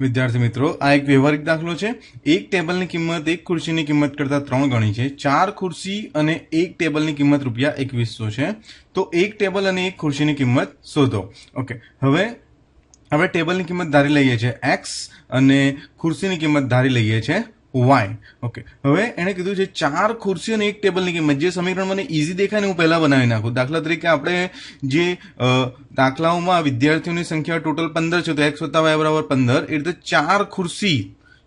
વિદ્યાર્થી મિત્રો, આ એક વ્યવહારિક દાખલો છે. એક ટેબલની કિંમત એક ખુરશીની કિંમત કરતા ત્રણ ગણી છે. ચાર ખુરશી અને એક ટેબલની કિંમત રૂપિયા એકવીસો છે. તો એક ટેબલ અને એક ખુરશીની કિંમત શોધો. ઓકે હવે આપણે ટેબલની કિંમત ધારી લઈએ છીએ એક્સ અને ખુરશીની કિંમત ધારી લઈએ છીએ વાય ઓકે હવે એણે કીધું છે, ચાર ખુરશી અને એક ટેબલની કિંમત. જે સમીકરણ મને ઇઝી દેખાય ને હું પહેલા બનાવી નાખું. દાખલા તરીકે આપણે જે દાખલાઓમાં વિદ્યાર્થીઓની સંખ્યા ટોટલ પંદર છે, તો એક્સ વત્તા વાય બરાબર પંદર. એ રીતે ચાર ખુરશી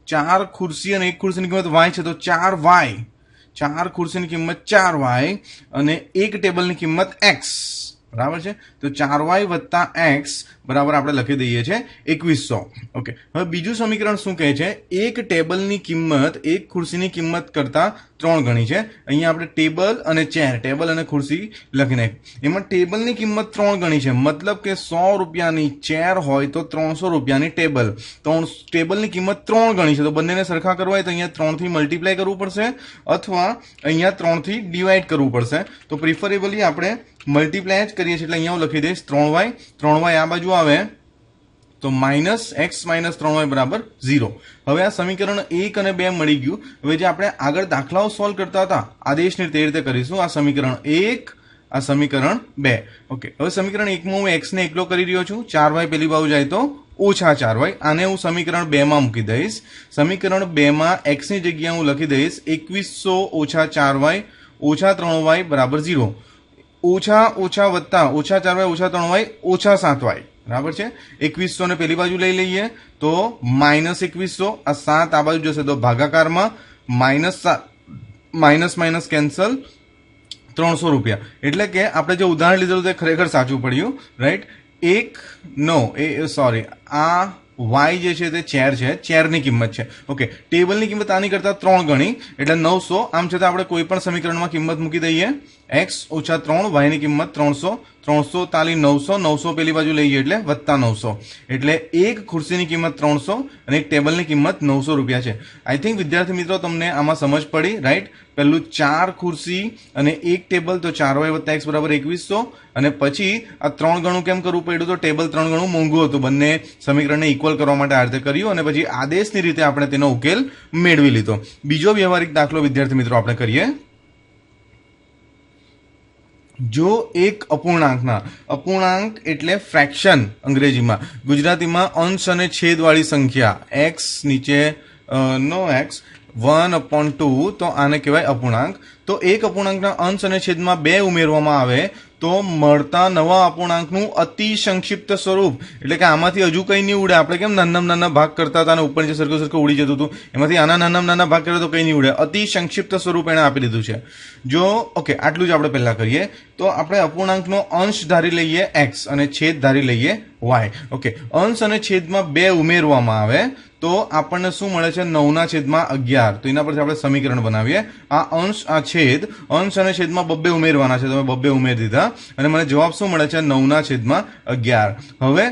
ચાર ખુરશી અને એક ખુરશીની કિંમત વાય છે, તો ચાર વાય ચાર ખુરશીની કિંમત ચાર વાય અને એક ટેબલની કિંમત એક્સ બરાબર છે? તો ચાર વાય વત્તા એક્સ બરાબર આપણે લખી દઈએ છીએ એકવીસો. ઓકે. હવે બીજું સમીકરણ શું કહે છે? એક ટેબલની કિંમત, એક ખુરશીની કિંમત કરતા ત્રણ ગણી છે. અહીંયા આપણે ટેબલ અને ચેર, ટેબલ અને ખુરશી લખી નાખી. એમાં ટેબલની કિંમત ત્રણ ગણી છે. મતલબ કે સો રૂપિયાની ચેર હોય તો ત્રણસો રૂપિયાની ટેબલ. ત્રણ ટેબલની કિંમત ત્રણ ગણી છે. તો બંનેને સરખા કરવા હોય તો અહીંયા ત્રણથી મલ્ટીપ્લાય કરવું પડશે અથવા અહીંયા ત્રણથી ડિવાઈડ કરવું પડશે. તો પ્રિફરેબલી આપણે મલ્ટીપ્લાય જ કરીએ છીએ એટલે અહીંયા હું લખી દઈશ ત્રણ વાય. ત્રણ વાય આ બાજુ આવે. તો માઇનસ એક્સ માઇનસ ત્રણ વાય બરાબર ઝીરો. હવે આ સમીકરણ એક અને બે મળી ગયું. હવે જે આપણે આગળ દાખલાઓ સોલ્વ કરતા હતા આદેશની તે રીતે કરીશું. આ સમીકરણ એક, આ સમીકરણ બે. ઓકે હવે સમીકરણ એકમાં હું એક્સને એકલો કરી રહ્યો છું. ચાર વાય પેલી બાજુ જાય તો ઓછા ચાર વાય. આને હું સમીકરણ બેમાં મૂકી દઈશ. સમીકરણ બેમાં એક્સની એક્સ જગ્યાએ હું લખી દઈશ, એકવીસો ઓછા ચાર વાય ઓછા ત્રણ વાય બરાબર ઝીરો. ઓછા ઓછા વત્તા ઓછા ચાર વાય ઓછા ત્રણ વાય ઓછા સાત વાય. બરાબર છે? એકવીસો ને પેલી બાજુ લઈ લઈએ તો માઇનસ એકવીસો, આ સાત આ બાજુ જશે. તો ભાગાકારમાં માઇનસ માઇનસ માઇનસ કેન્સલ ત્રણસો રૂપિયા. એટલે કે આપણે જે ઉદાહરણ લીધેલું તે ખરેખર સાચું પડ્યું રાઈટ એક નો એ સોરી આ વાય જે છે તે ચેર છે, ચેરની કિંમત છે. ઓકે ટેબલની કિંમત આની કરતાં ત્રણ ગણી, એટલે નવસો. આમ છતાં આપણે કોઈ પણ સમીકરણમાં કિંમત મૂકી દઈએ. એક્સ ઓછા ત્રણ, વાયની કિંમત ત્રણસો ત્રણસો તાલી નવસો નવસો પેલી બાજુ લઈએ એટલે વત્તા નવસો. એટલે એક ખુરશીની કિંમત ત્રણસો અને એક ટેબલની કિંમત નવસો રૂપિયા છે. આઈ થિંક વિદ્યાર્થી મિત્રો તમને આમાં સમજ પડી રાઈટ પહેલું ચાર ખુરશી અને એક ટેબલ તો ચાર વાય વત્તા એક્સ બરાબર એકવીસો અને પછી આ ત્રણ ગણું કેમ કરવું પડ્યું તો ટેબલ ત્રણ ગણું મોંઘું હતું. બંને સમીકરણને ઇક્વલ કરવા માટે આ રીતે કર્યું અને પછી આદેશની રીતે આપણે તેનો ઉકેલ મેળવી લીધો. બીજો વ્યવહારિક દાખલો વિદ્યાર્થી મિત્રો આપણે કરીએ. જો એક અપૂર્ણાંકના, અપૂર્ણાંક એટલે ફ્રેક્શન અંગ્રેજીમાં. ગુજરાતીમાં અંશ અને છેદવાળી સંખ્યા. એક્સ નીચે નો એક્સ વન અપોન ટુ તો આને કહેવાય અપૂર્ણાંક. તો એક અપૂર્ણાંકના અંશ અને છેદમાં બે ઉમેરવામાં આવે, તો મળતા નવા અપૂર્ણાંકનું અતિ સંક્ષિપ્ત સ્વરૂપ. એટલે કે આમાંથી હજુ કંઈ નહીં ઉડે. આપણે કેમ નાના નાના ભાગ કરતા હતા અને ઉપર નીચે સરખો સરખો ઉડી જતું હતું? એમાંથી આના નાના નાના ભાગ કરે તો કંઈ નહીં ઉડે. અતિ સંક્ષિપ્ત સ્વરૂપ એણે આપી દીધું છે. જો, ઓકે, આટલું જ આપણે પહેલાં કરીએ. તો આપણે અપૂર્ણાંકનો અંશ ધારી લઈએ એક્સ અને છેદ ધારી લઈએ વાય ઓકે, અંશ અને છેદમાં બે ઉમેરવામાં આવે તો આપણને શું મળે છે? નવના છેદમાં અગિયાર. તો એના પરથી આપણે સમીકરણ બનાવીએ. આ અંશ, આ છેદ, અંશ અને છેદમાં બબ્બે ઉમેરવાના છે. તમે બબ્બે ઉમેરી દીધા. અને મને જવાબ શું મળે છે? નવના છેદમાં અગિયાર. હવે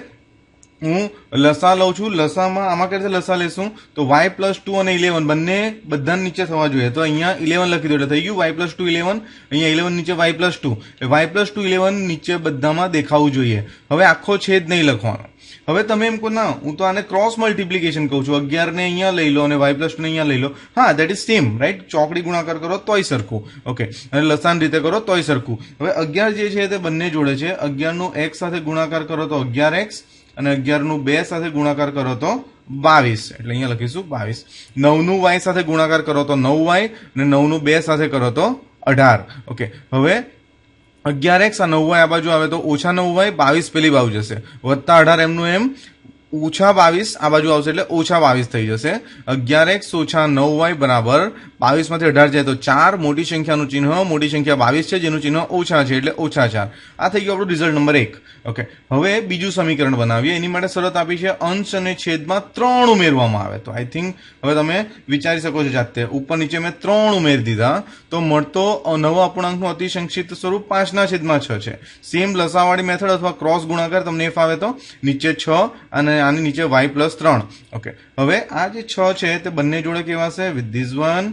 હું લસા લઉં છું. લસામાં આમાં કઈ રીતે લસા લેશું? તો વાય પ્લસ ટુ અને ઇલેવન બંને બધા નીચે થવા જોઈએ. તો અહીંયા ઇલેવન લખી દો એટલે થઈ ગયું. વાય પ્લસ ટુ ઇલેવન અહીંયા ઇલેવન નીચે y plus two y plus two eleven નીચે બધામાં દેખાવું જોઈએ. હવે આખો છેદ નહીં લખવાનો. હવે તમે એમ કહો, ના, હું તો આને ક્રોસ મલ્ટિપ્લિકેશન કહું છું. અગિયાર ને અહીંયા લઈ લો અને વાય પ્લસ ટુ અહીંયા લઈ લો. હા દેટ ઇઝ સેમ રાઈટ ચોકડી ગુણાકાર કરો, તોય સરખું. ઓકે અને લસાન રીતે કરો, તોય સરખું. હવે અગિયાર જે છે તે બંને જોડે છે. અગિયારનું એક્સ સાથે ગુણાકાર કરો તો અગિયાર એક્સ અને અગિયારનું બે સાથે ગુણાકાર કરો તો બાવીસ. એટલે અહીંયા લખીશું બાવીસ. નવનું વાય સાથે ગુણાકાર કરો તો નવ વાય અને નવનું બે સાથે કરો તો અઢાર. ઓકે હવે અગિયાર એક્સ આ નવવાય આ બાજુ આવે તો ઓછા નવ્વાય બાવીસ પેલી બાજુ જશે. વત્તા અઢાર એમનું એમ ઓછા બાવીસ, આ બાજુ આવશે એટલે ઓછા બાવીસ થઈ જશે. અગિયાર એક્સ ઓછા નવ વાય બરાબર બાવીસમાંથી અઢાર જાય તો ચાર, મોટી સંખ્યાનું ચિહ્ન, મોટી સંખ્યા બાવીસ છે, જેનું ચિહ્ન ઓછા છે એટલે ઓછા ચાર. આ થઈ ગયું આપણું રિઝલ્ટ નંબર એક. ઓકે હવે બીજું સમીકરણ બનાવીએ. એની માટે શરત આપી છે અંશ અને છેદમાં ત્રણ ઉમેરવામાં આવે. તો આઈ થિંક હવે તમે વિચારી શકો છો જાતે. ઉપર નીચે મેં ત્રણ ઉમેરી દીધા. તો મળતો નવો અપૂર્ણાંકનું અતિ સંક્ષિપ્ત સ્વરૂપ પાંચના છેદમાં છ છે. સેમ લસાવાળી મેથડ અથવા ક્રોસ ગુણાકાર, તમને એ ફાવે તો. નીચે છ અને આની નીચે વાય પ્લસ ત્રણ. ઓકે હવે આ જે છ છે તે બંને જોડે કેવા છે? With these one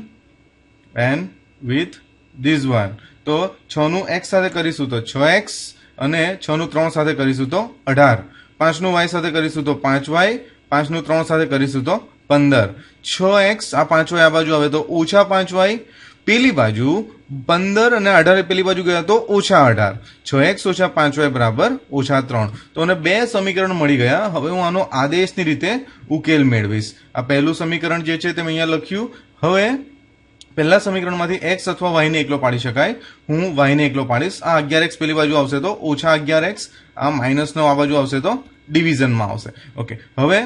and with these one તો છનું એક્સ સાથે કરીશું તો છ એક્સ અને છનું ત્રણ સાથે કરીશું તો અઢાર. પાંચનું વાય સાથે કરીશું તો પાંચ વાય પાંચનું ત્રણ સાથે કરીશું તો પંદર. છ એક્સ આ પાંચ વાય આ બાજુ આવે તો ઓછા પાંચ વાય પેલી બાજુ પંદર અને અઢારે પેલી બાજુ ગયા તો ઓછા અઢાર. છ એક્સ ઓછા પાંચ વાય બરાબર ઓછા ત્રણ. તો મને બે સમીકરણ મળી ગયા. હવે હું આનો આદેશની રીતે ઉકેલ મેળવીશ. આ પહેલું સમીકરણ જે છે તે મેં અહીંયા લખ્યું. હવે પહેલા સમીકરણમાંથી એક્સ અથવા વાયને એકલો પાડી શકાય. હું વાયને એકલો પાડીશ. આ અગિયાર એક્સ પેલી બાજુ આવશે તો ઓછા અગિયાર એક્સ. આ માઇનસનો આ બાજુ આવશે તો ડિવિઝનમાં આવશે. ઓકે હવે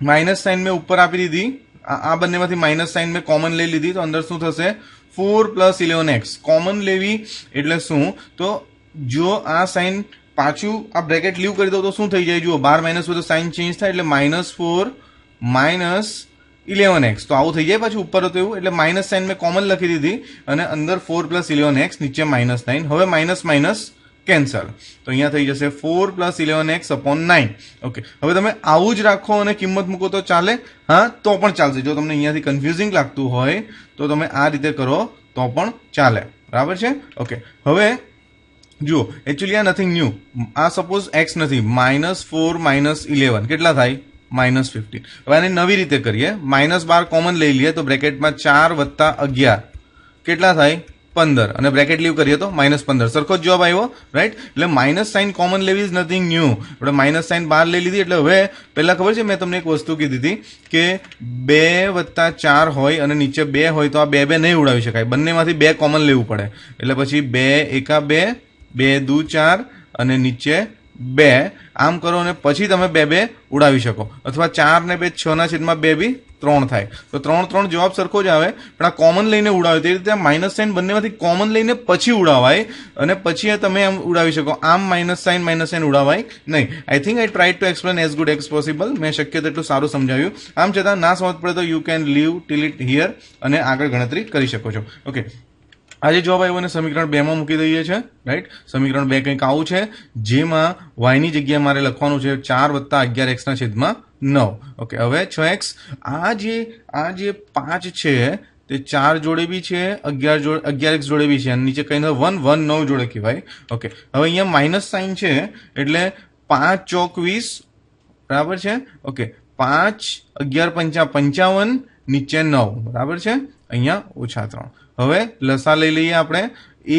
માઇનસ સાઇન મેં ઉપર આપી દીધી. આ બંનેમાંથી માઇનસ સાઇન મેં કોમન લઈ લીધી, તો અંદર શું થશે? Four plus eleven x common લેવી એટલે શું? તો જો આ સાઇન પાછું આ બ્રેકેટ લીવ કરી દઉં તો શું થઈ જાય? જુઓ, બાર માઇનસ હોય તો સાઇન ચેન્જ થાય એટલે minus four minus eleven x તો આવું થઈ જાય પાછું ઉપર હતું એવું, એટલે માઇનસ સાઇન મેં કોમન લખી દીધી અને અંદર ફોર પ્લસ ઇલેવન એક્સ નીચે માઇનસ નાઇન હવે માઇનસ માઇનસ કેન્સલ. તો અહીંયા થઈ જશે four plus eleven x upon nine okay હવે તમે આવું જ રાખો અને કિંમત મૂકો તો ચાલે. હા, તો પણ ચાલશે. જો તમને અહીંયાથી કન્ફ્યુઝિંગ લાગતું હોય, તો તમે આ રીતે કરો, તો પણ ચાલે. બરાબર છે? ઓકે હવે, જુઓ એકચ્યુઅલી આ નથિંગ ન્યૂ આ સપોઝ એક્સ નથી. માઇનસ ફોર માઇનસ ઇલેવન કેટલા થાય? માઇનસ ફિફ્ટીન હવે આને નવી રીતે કરીએ. માઇનસ બાર કોમન લઈ લઈએ તો બ્રેકેટમાં ચાર વત્તા અગિયાર. કેટલા થાય? પંદર. અને બ્રેકેટ લીવ કરીએ તો માઇનસ પંદર. સરખો જ જવાબ આવ્યો રાઈટ એટલે માઇનસ સાઇન કોમન લેવી ઇઝ નથિંગ ન્યૂ આપણે માઇનસ સાઇન બહાર લઈ લીધી, એટલે હવે પહેલાં ખબર છે, મેં તમને એક વસ્તુ કીધી હતી કે બે વત્તા ચાર હોય અને નીચે બે હોય તો આ બે બે નહીં ઉડાવી શકાય. બંનેમાંથી બે કોમન લેવું પડે. એટલે પછી બે એકા બે બે દુ ચાર અને નીચે બે, આમ કરો અને પછી તમે બે બે ઉડાવી શકો. અથવા ચાર ને બે છ ના છેદમાં બે બી ત્રણ થાય. તો ત્રણ ત્રણ જવાબ સરખો જ આવે, પણ આ કોમન લઈને ઉડાવે. તે રીતે માઇનસ સાઇન બંનેમાંથી કોમન લઈને પછી ઉડાવાય, અને પછી તમે આમ ઉડાવી શકો. આમ માઇનસ સાઇન માઇનસ સાઇન ઉડાવાય નહીં. I think I try to explain as good as possible મેં શક્ય તેટલું સારું સમજાવ્યું. આમ છતાં ના સમજ પડે તો you can leave till it here અને આગળ ગણતરી કરી શકો છો. ઓકે આજે જવાબ આવ્યો અને સમીકરણ બેમાં મૂકી દઈએ છે રાઈટ સમીકરણ બે કંઈક આવું છે, જેમાં વાયની જગ્યાએ મારે લખવાનું છે ચાર વત્તા અગિયાર એક્સના છેદમાં નવ. ઓકે હવે છ એક્સ, આ જે આ જે પાંચ છે, તે ચાર જોડે બી છે, અગિયાર જોડે અગિયાર એક્સ જોડે બી છે, અને નીચે કઈ વન વન નવ જોડે કહેવાય. ઓકે હવે અહીંયા માઇનસ સાઇન છે, એટલે પાંચ ચોક વીસ, બરાબર છે? ઓકે પાંચ, અગિયાર પંચા પંચાવન, નીચે નવ, બરાબર છે? અહીંયા ઓછા ત્રણ. હવે લસા લઈ લઈએ આપણે.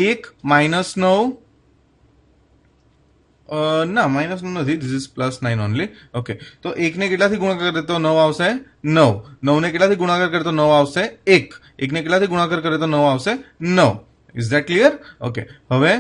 એક માઇનસ નવ ના માઇનસ નવ નથી this is plus nine only okay તો એકને કેટલાથી ગુણાકાર કરે તો નવ આવશે નવ. નવને કેટલાથી ગુણાકાર કરે તો નવ આવશે એક. એકને કેટલાથી ગુણાકાર કરે તો નવ આવશે નવ. ઇઝ ધેટ ક્લિયર ઓકે હવે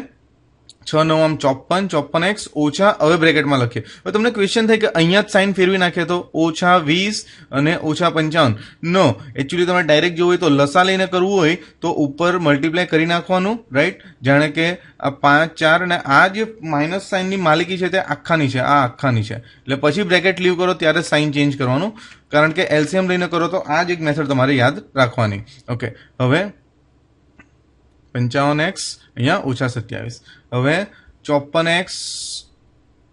છ નવ આમ ચોપન ચોપન એક્સ, ઓછા હવે બ્રેકેટમાં લખીએ. હવે તમને ક્વેશ્ચન થાય કે અહીંયા જ સાઇન ફેરવી નાખે તો? ઓછા વીસ અને ઓછા પંચાવન. નો એકચ્યુઅલી તમે ડાયરેક્ટ જોવું હોય તો લસા લઈને કરવું હોય તો ઉપર મલ્ટીપ્લાય કરી નાખવાનું રાઈટ જાણે કે આ પાંચ, ચાર અને આ જે માઇનસ સાઇનની માલિકી છે તે આખાની છે, આ આખાની છે. એટલે પછી બ્રેકેટ લીવ કરો, ત્યારે સાઇન ચેન્જ કરવાનું. કારણ કે એલસીએમ લઈને કરો તો આ જ એક મેથડ તમારે યાદ રાખવાની. ઓકે હવે પંચાવન એક્સ અહીંયા ઓછા સત્યાવીસ. હવે ચોપન એક્સ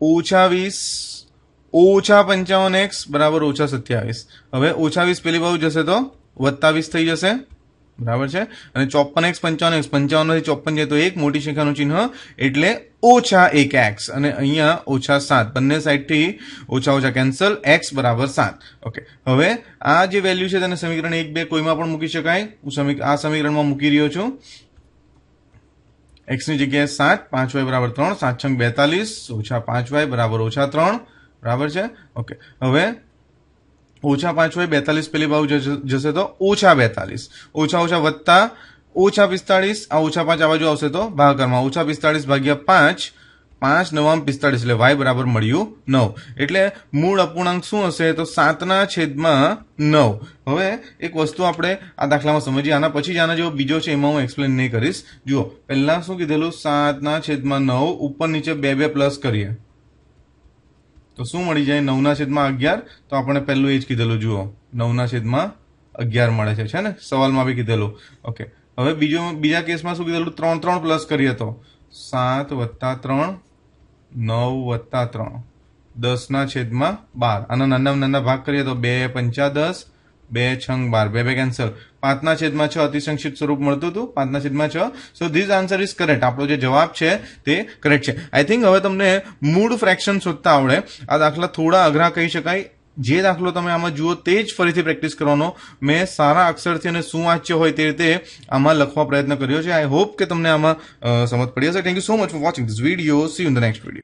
ઓછા વીસ, ઓછા પંચાવન એક્સ બરાબર ઓછા સત્યાવીસ. હવે ઓછા વીસ પેલી બાજુ જશે તો વત્તા વીસ થઈ જશે. બરાબર છે? અને ચોપન એક્સ, પંચાવન એક્સ પંચાવનમાંથી ચોપન જાય તો એક, મોટી સંખ્યાનું ચિહ્ન એટલે ઓછા એક એક્સ. અને અહીંયા ઓછા સાત. બંને સાઈડથી ઓછા ઓછા કેન્સલ, એક્સ બરાબર સાત. ઓકે. હવે આ જે વેલ્યુ છે તેને સમીકરણ એક બે કોઈમાં પણ મૂકી શકાય. હું સમી આ સમીકરણમાં મૂકી રહ્યો છું. એક્સની જગ્યાએ સાત, પાંચ વાય બરાબર ત્રણ, સાત છંગ બેતાલીસ, ઓછા પાંચ વાય બરાબર ઓછા ત્રણ. બરાબર છે? ઓકે. હવે ઓછા પાંચ વાય બેતાલીસ પેલી બાજુ જશે- તો ઓછા બેતાલીસ. ઓછા ઓછા વત્તા ઓછા પિસ્તાળીસ, આ ઓછા પાંચ આ બાજુ આવશે તો ભાગાકારમાં. ઓછા પિસ્તાળીસ ભાગ્યા પાંચ પાંચ નવામ પિસ્તાળીસ એટલે વાય બરાબર મળ્યું નવ. એટલે મૂળ અપૂર્ણાંક શું હશે? તો સાતના છેદમાં નવ. હવે એક વસ્તુ આપણે આ દાખલામાં સમજીએ. આના પછી જ આના જેવો બીજો છે, એમાં હું એક્સપ્લેન નહીં કરીશ. જુઓ, પહેલાં શું કીધેલું? સાતના છેદમાં નવ, ઉપર નીચે બે બે પ્લસ કરીએ. તો શું મળી જાય? નવના છેદમાં અગિયાર. તો આપણે પહેલું એ જ કીધેલું, જુઓ. નવના છેદમાં અગિયાર મળે છે છે ને? સવાલમાં બી કીધેલું. ઓકે હવે બીજો, બીજા કેસમાં શું કીધેલું? ત્રણ ત્રણ પ્લસ કરીએ તો. સાત વત્તા ત્રણ નવ વત્તા ત્રણ. દસના છેદમાં બાર. આના નાના નાના ભાગ કરીએ તો બે પંચા દસ, બે છંગ બાર. બે બે કેન્સલ પાંચના છેદમાં છ અતિસંક્ષિપ્ત સ્વરૂપ મળતું હતું. પાંચના છેદમાં છ. So this answer is correct આપણો જે જવાબ છે તે કરેક્ટ છે. આઈ થિંક હવે તમને મૂળ ફ્રેક્શન શોધતા આવડે. આ દાખલા થોડા અઘરા કહી શકાય. જે દાખલો તમે આમાં જુઓ તે જ ફરીથી પ્રેક્ટિસ કરવાનો. મેં સારા અક્ષરથી અને શું વાંચ્યો હોય તે રીતે આમાં લખવા પ્રયત્ન કર્યો છે. આઈ હોપ કે તમને આમાં સમજ પડી હશે. Thank you so much for watching this video see in the next video